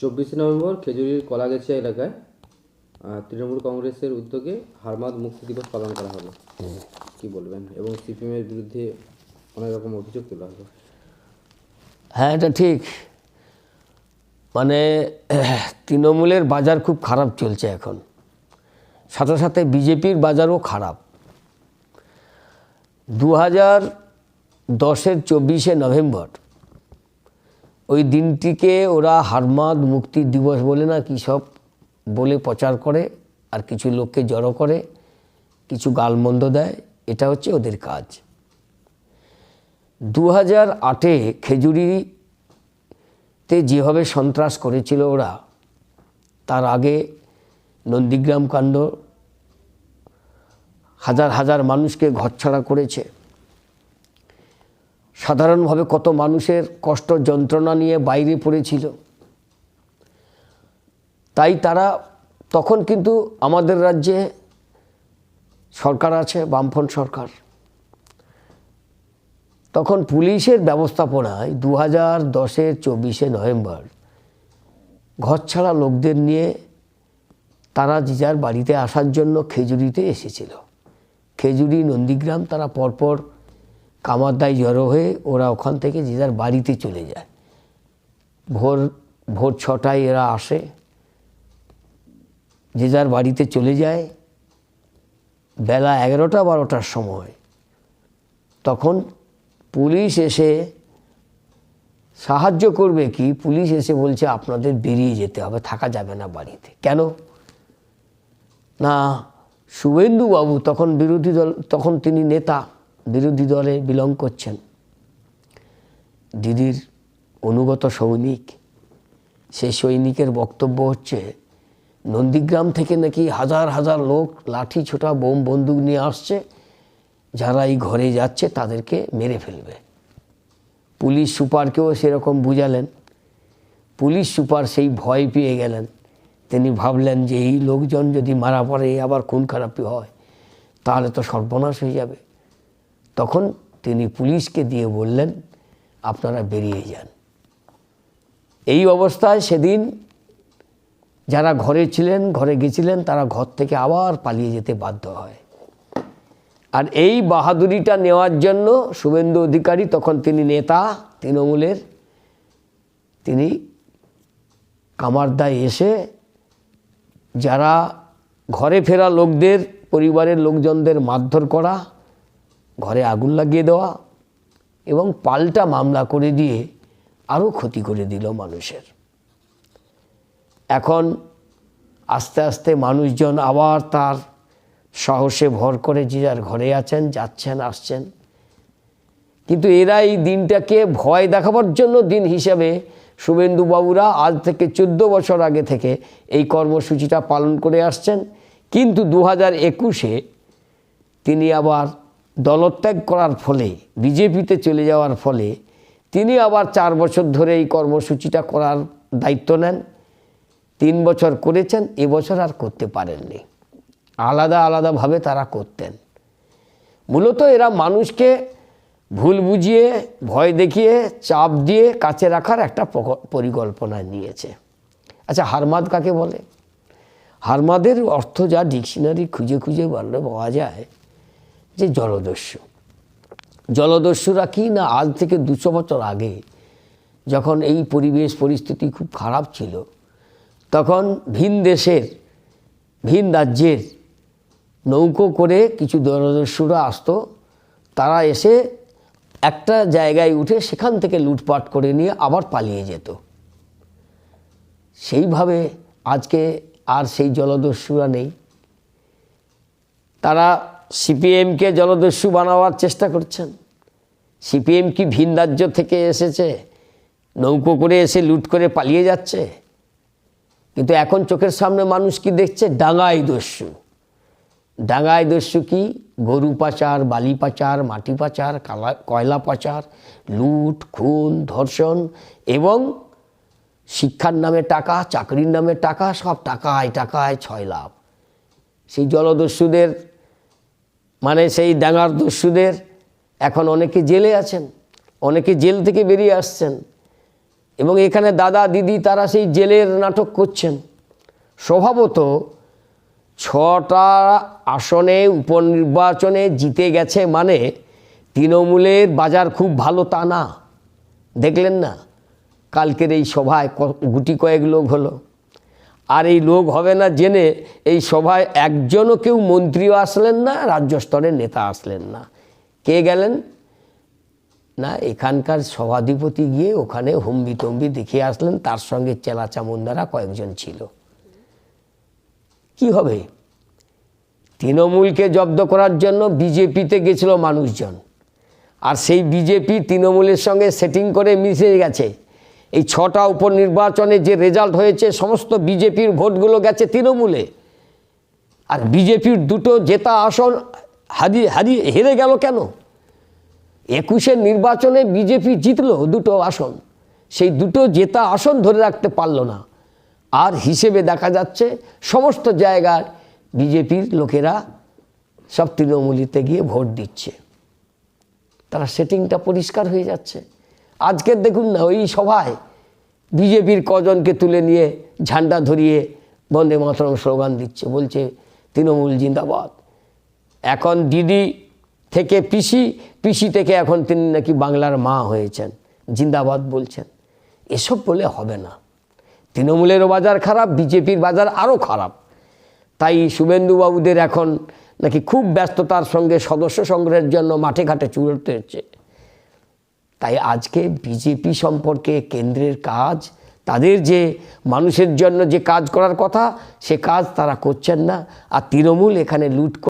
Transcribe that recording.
চব্বিশে নভেম্বর খেজুরির কলাগেছিয়া এলাকায়। তৃণমূল কংগ্রেসের উদ্যোগে হারমাদ মুক্তি দিবস পালন করা হবে। কি বলবেন? এবং সিপিএমের বিরুদ্ধে অনেক রকম অভিযোগ তোলা হবে। হ্যাঁ এটা ঠিক। মানে তৃণমূলের বাজার খুব খারাপ চলছে এখন। সাথে সাথে বিজেপির বাজারও খারাপ। দু হাজার দশের চব্বিশে নভেম্বর ওই দিনটিকে ওরা হারমাদ মুক্তি দিবস বলে না, কী সব বলে প্রচার করে আর কিছু লোককে জড়ো করে, কিছু গালমন্দ দেয়, এটা হচ্ছে ওদের কাজ। দু হাজার আটে খেজুরিতে যেভাবে সন্ত্রাস করেছিল ওরা, তার আগে নন্দীগ্রাম কাণ্ড হাজার হাজার মানুষকে ঘরছাড়া করেছে। সাধারণভাবে কত মানুষের কষ্ট যন্ত্রণা নিয়ে বাইরে পড়েছিল। তাই তারা তখন কিন্তু আমাদের রাজ্যে সরকার আছে, বামফ্রন্ট সরকার। তখন পুলিশের ব্যবস্থাপনায় দু হাজার দশের চব্বিশে নভেম্বর ঘরছাড়া লোকদের নিয়ে তারা যে যার বাড়িতে আসার জন্য খেজুরিতে এসেছিল। খেজুরি, নন্দীগ্রাম তারা পরপর কামারদায় জড়ো হয়ে ওরা ওখান থেকে যে যার বাড়িতে চলে যায়। ভোর ভোর ছটায় এরা আসে। যে যার বাড়িতে চলে যায়, বেলা এগারোটা, বারোটার সময়। তখন পুলিশ এসে সাহায্য করবে কি? পুলিশ এসে বলছে, আপনাদের বেরিয়ে যেতে হবে, থাকা যাবে না বাড়িতে। কেন? না, শুভেন্দুবাবু তখন বিরোধী দল, তখন তিনি নেতা। বিরোধী দলে বিলং করছেন। দিদির অনুগত সৈনিক, সেই সৈনিকের বক্তব্য হচ্ছে, নন্দীগ্রাম থেকে নাকি হাজার হাজার লোক লাঠি ছোটা বোম বন্দুক নিয়ে আসছে, যারা এই ঘরে যাচ্ছে তাদেরকে মেরে ফেলবে। পুলিশ সুপারকেও সেরকম বুঝালেন। পুলিশ সুপার সেই ভয় পেয়ে গেলেন। তিনি ভাবলেন যে এই লোকজন যদি মারা পড়ে, আবার খুন খারাপি হয়, তাহলে তো সর্বনাশ হয়ে যাবে। তখন তিনি পুলিশকে দিয়ে বললেন, আপনারা বেরিয়ে যান। এই অবস্থায় সেদিন যারা ঘরে ছিলেন, ঘরে গেছিলেন, তারা ঘর থেকে আবার পালিয়ে যেতে বাধ্য হয়। আর এই বাহাদুরিটা নেওয়ার জন্য শুভেন্দু অধিকারী, তখন তিনি নেতা তৃণমূলের, তিনি কামারদায় এসে যারা ঘরে ফেরা লোকদের, পরিবারের লোকজনদের মারধর করা ঘরে আগুন লাগিয়ে দেওয়া এবং পাল্টা মামলা করে দিয়ে আরও ক্ষতি করে দিল মানুষের। এখন আস্তে আস্তে মানুষজন আবার তার সাহসে ভর করে যে যার ঘরে আছেন, যাচ্ছেন, আসছেন। কিন্তু এরা এই দিনটাকে ভয় দেখাবার জন্য দিন হিসাবে শুভেন্দুবাবুরা আজ থেকে চোদ্দ বছর আগে থেকে এই কর্মসূচিটা পালন করে আসছেন। কিন্তু দু হাজার একুশে তিনি আবার দলত্যাগ করার ফলে, বিজেপিতে চলে যাওয়ার ফলে, তিনি আবার চার বছর ধরে এই কর্মসূচিটা করার দায়িত্ব নেন। তিন বছর করেছেন এবছর আর করতে পারেননি। আলাদা আলাদাভাবে তারা করতেন। মূলত এরা মানুষকে ভুল বুঝিয়ে, ভয় দেখিয়ে, চাপ দিয়ে কাছে রাখার একটা পরিকল্পনা নিয়েছে। আচ্ছা হারমাদ কাকে বলে? হারমাদের অর্থ যা ডিকশনারি খুঁজে খুঁজে বললে পাওয়া যায় যে জলদস্যু। জলদস্যুরা কি না আজ থেকে দুশো বছর আগে যখন এই পরিবেশ পরিস্থিতি খুব খারাপ ছিল, তখন ভিন দেশের, ভিন রাজ্যের নৌকো করে কিছু জলদস্যুরা আসতো। তারা এসে একটা জায়গায় উঠে সেখান থেকে লুটপাট করে নিয়ে আবার পালিয়ে যেত। সেইভাবে আজকে আর সেই জলদস্যুরা নেই। তারা সিপিএমকে জলদস্যু বানাবার চেষ্টা করছেন। সিপিএম কি ভিন রাজ্য থেকে এসেছে? নৌকো করে এসে লুট করে পালিয়ে যাচ্ছে? কিন্তু এখন চোখের সামনে মানুষ কি দেখছে? ডাঙাই দস্যু। ডাঙায় দস্যু কি? গরু পাচার, বালি পাচার, মাটি পাচার, কালা, কয়লা পাচার, লুট, খুন, ধর্ষণ এবং শিক্ষার নামে টাকা, চাকরির নামে টাকা, সব টাকায় টাকায় ছয় লাভ। সেই জলদস্যুদের মানে সেই ডাঙার দস্যুদের এখন অনেকে জেলে আছেন, অনেকে জেল থেকে বেরিয়ে আসছেন এবং এখানে দাদা, দিদি তারা সেই জেলের নাটক করছেন। স্বভাবত ছটা আসনে উপনির্বাচনে জিতে গেছে মানে তৃণমূলের বাজার খুব ভালো তা না। দেখলেন না? কালকের এই সভায় গুটি কয়েক লোক হলো। আর এই লোক হবে না জেনে এই সভায় একজনও কেউ মন্ত্রীও আসলেন না, রাজ্য স্তরের নেতা আসলেন না। কে গেলেন? না, এখানকার সভাধিপতি গিয়ে ওখানে হুম্বি তম্বি দেখিয়ে আসলেন, তার সঙ্গে চেলা চামুন্দারা কয়েকজন ছিল। কি হবে? তৃণমূলকে জব্দ করার জন্য বিজেপিতে গেছিল মানুষজন। আর সেই বিজেপি তৃণমূলের সঙ্গে সেটিং করে মিশে গেছে। এই ছটা উপনির্বাচনে যে রেজাল্ট হয়েছে, সমস্ত বিজেপির ভোটগুলো গেছে তৃণমূলে। আর বিজেপির দুটো জেতা আসন হারিয়ে হারিয়ে হেরে গেল কেন? একুশের নির্বাচনে বিজেপি জিতলো দুটো আসন। সেই দুটো জেতা আসন ধরে রাখতে পারল না। আর হিসেবে দেখা যাচ্ছে, সমস্ত জায়গার বিজেপির লোকেরা সব তৃণমূলিতে গিয়ে ভোট দিচ্ছে। তারা সেটিংটা পরিষ্কার হয়ে যাচ্ছে। আজকের দেখুন না, ওই সভায় বিজেপির কজনকে তুলে নিয়ে ঝান্ডা ধরিয়ে বন্দে মাতরম স্লোগান দিচ্ছে, বলছে তৃণমূল জিন্দাবাদ। এখন দিদি থেকে পিসি পিসি থেকে এখন তিনি নাকি বাংলার মা হয়েছেন, জিন্দাবাদ বলছেন। এসব বলে হবে না। তৃণমূলেরও বাজার খারাপ, বিজেপির বাজার আরও খারাপ। তাই শুভেন্দুবাবুদের এখন নাকি খুব ব্যস্ততার সঙ্গে সদস্য সংগ্রহের জন্য মাঠে ঘাটে চুরতে হচ্ছে। তাই আজকে বিজেপি সম্পর্কে কেন্দ্রের কাজ, তাদের যে মানুষের জন্য যে কাজ করার কথা, সে কাজ তারা করছেন না। আর তৃণমূল এখানে লুট